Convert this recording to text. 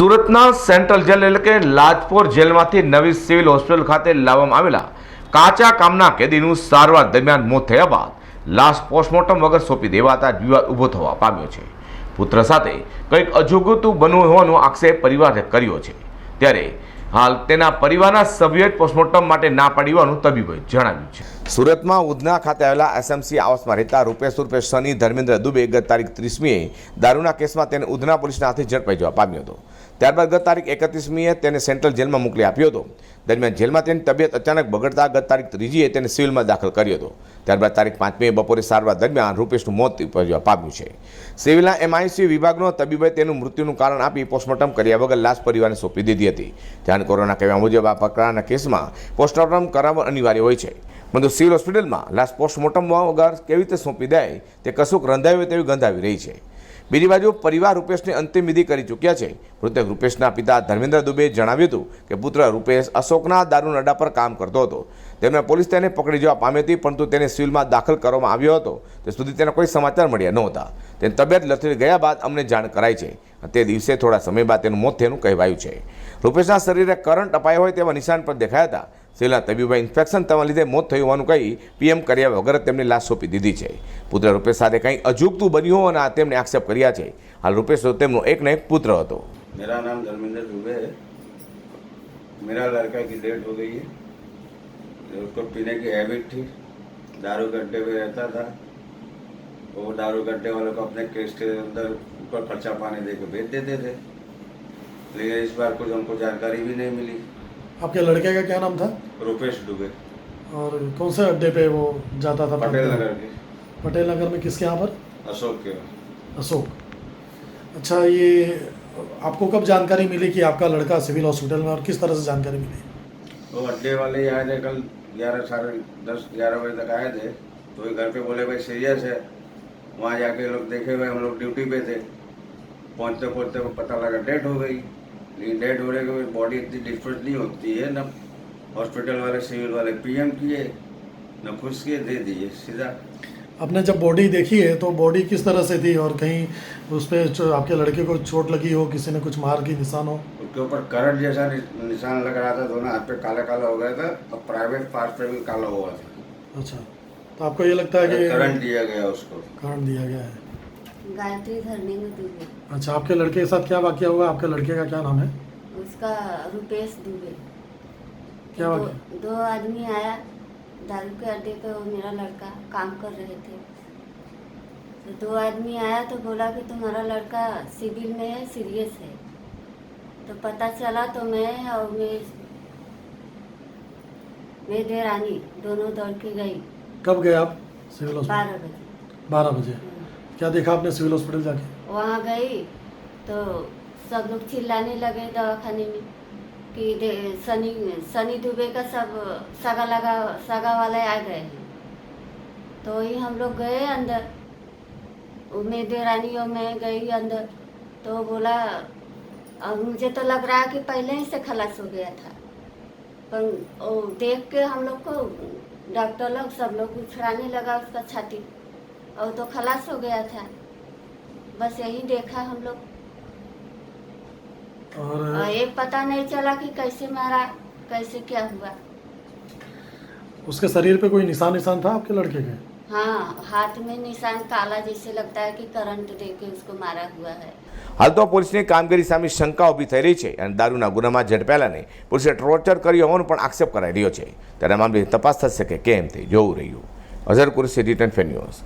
સુરતના central jail એટલે કે લાજપોર જેલમાંથી નવી સિવિલ હોસ્પિટલ ખાતે લાવવામાં આવેલા કાચા કામના કેદીનું સારવાર દરમિયાન મોત થયા બાદ લાશ પોસ્ટમોર્ટમ વગર સોંપી દેવાતા વિવાદ ઊભો થવા પામ્યો છે. પુત્ર સાથે કંઈક અજુગતું બનવું હોવાનો આક્ષેપ પરિવારે કર્યો છે. ત્યારે હાલ તેના પરિવારના સભ્યોએ પોસ્ટમોર્ટમ માટે ના પાડી હોવાનું તબીબોએ જણાવ્યું છે. સુરતમાં ઉધના ખાતે આવેલા એસએમસી આવાસમાં રહેતા રૂપેશ ઉર્ફે શનિ ધર્મેન્દ્ર દુબે ગત તારીખ ત્રીસમીએ દારૂના કેસમાં તેને ઉધના પોલીસના હાથે ઝડપાઈ જવા પામ્યો હતો. ત્યારબાદ ગત તારીખ એકત્રીસમીએ તેને સેન્ટ્રલ જેલમાં મોકલી આપ્યો હતો. દરમિયાન જેલમાં તેની તબિયત અચાનક બગડતા ગત તારીખ ત્રીજીએ તેને સિવિલમાં દાખલ કર્યો હતો. ત્યારબાદ તારીખ પાંચમીએ બપોરે સારવાર દરમિયાન રૂપેશનું મોત પામ્યું છે. સિવિલના એમઆઈસી વિભાગનો તબીબે તેનું મૃત્યુનું કારણ આપી પોસ્ટમોર્ટમ કર્યા વગર લાશ પરિવારને સોંપી દીધી હતી. જાણ કોરોના કહેવા મુજબ આ પ્રકારના કેસમાં પોસ્ટમોર્ટમ કરાવવું અનિવાર્ય હોય છે. પરંતુ સિવિલ હોસ્પિટલમાં લાશ પોસ્ટમોર્ટમ વગર કેવી રીતે સોંપી દે, તે કશુંક રંધાયું તેવી ગંધાવી રહી છે. બીજી બાજુ પરિવાર રૂપેશની અંતિમ વિધિ કરી ચૂક્યા છે. મૃતક રૂપેશના પિતા ધર્મેન્દ્ર દુબેએ જણાવ્યું હતું કે પુત્ર રૂપેશ અશોકના દારૂ નડા પર કામ કરતો હતો. તેમણે પોલીસ તેને પકડી જવા પામી હતી, પરંતુ તેને સિવિલમાં દાખલ કરવામાં આવ્યો હતો. તે સુધી તેના કોઈ સમાચાર મળ્યા નહોતા. તેની તબિયત લથડી ગયા બાદ અમને જાણ કરાઈ છે. તે દિવસે થોડા સમય બાદ તેનું મોત થયાનું કહેવાયું છે. રૂપેશના શરીરે કરંટ અપાયો હોય તેવા નિશાન પણ દેખાયા હતા. સિવિલના તબીબે ઇન્ફેક્શન થવા લીધે મોત થયું હોવાનું કહી પીએમ કર્યા વગર તેમની લાશ સોંપી દીધી છે પુત્ર રૂપેશ સાથે કંઈ અજુગતું બન્યું હોય અને આ તેમણે આક્ષેપ કર્યા છે હાલ રૂપેશ તો તેમનો એક ને એક પુત્ર હતો मेरा नाम धर्मेंद्र दुबे है मेरा लड़का की डेथ हो गई है उसको पीने की हैबिट थी दारू गड्ढे में रहता था वो दारू गड्ढे वालों को अपने केस के अंदर ऊपर खर्चा पानी दे के भेज देते थे लेकिन इस बार कुछ हमको जानकारी भी नहीं मिली आपके लड़के का क्या नाम था? रुपेश दुबे। और कौन से अड्डे पे वो जाता था? पटेल नगर के। पटेल नगर में किसके यहाँ पर? अशोक के। अशोक। अच्छा ये आपको कब जानकारी मिली कि आपका लड़का सिविल हॉस्पिटल में और किस तरह से जानकारी मिली? वो अड्डे वाले आए थे कल ग्यारह साढ़े दस ग्यारह बजे तक आए थे। तो ये घर पे बोले भाई सीरियस है। वहाँ जाके लोग देखे हुए हम लोग ड्यूटी पे थे। पहुँचते पहुँचते पता लगा डेट हो गई। लेकिन डेथ होने के बाद बॉडी इतनी डिस्पर्स नहीं होती है न हॉस्पिटल वाले सिविल वाले पीएम किए न खुश किए दे दिए सीधा। आपने जब बॉडी देखी है तो बॉडी किस तरह से थी? और कहीं उस पर आपके लड़के को चोट लगी हो किसी ने कुछ मार की निशान हो? उसके ऊपर करंट जैसा निशान लग रहा था दोनों हाथ पे काला काला हो गया था और प्राइवेट पार्ट पे भी काला हुआ था। अच्छा तो आपको ये लगता है कि करंट दिया गया उसको। कारण दिया गया है। गायत्री धर्मेंद्र दुबे अच्छा आपके लड़के के साथ क्या वाक्य हुआ? आपके लड़के का क्या नाम है? उसका रुपेश दुबे। क्या दो, वाक्य? दो आदमी आया दारू के अड्डे पे वो मेरा लड़का काम कर रहे थे। तो दो आदमी आया तो बोला कि तुम्हारा लड़का सिविल में है सीरियस है। तो पता चला तो मैं और मैं मैं देरानी दोनों दौड़ के गई। कब गए आप? Civil hospital? बारह बजे। बारह बजे। क्या देखा आपने सिविल हॉस्पिटल जाके? वहाँ गई तो सब लोग चिल्लाने लगे दवाखाने में कि दे- सनी सनी दुबे का सब सगा लगा, सगा वाले आ गए हैं। तो वही हम लोग गए अंदर। मैं देरानी और मैं गई अंदर। तो बोला, अब मुझे तो लग रहा है कि पहले ही से खलास हो गया था। पर वो देख के हम लोग को डॉक्टर लोग सब लोग उछड़ाने लगा उसका छाती। और तो खलास हो गया था। बस यही देखा हम लोग और और ये पता नहीं चला कि कैसे मारा कैसे क्या हुआ उसके शरीर पे कोई निशान निशान था आपके लड़के के हाँ हाथ में निशान काला जैसे लगता है कि करंट दे के उसको मारा हुआ है હાલ તો પોલીસની કામગીરી સામે શંકા ઊભી થઈ રહી છે અને દારૂના ગુનામાં ઝડપાયેલાને પોલીસે ટોર્ચર કર્યો હોવાનો પણ આક્ષેપ કરાઈ રહ્યો છે ત્યારે આ મામલે તપાસ થશે કે કેમ તે જોવું રહ્યું Azhar Kureshi return fair news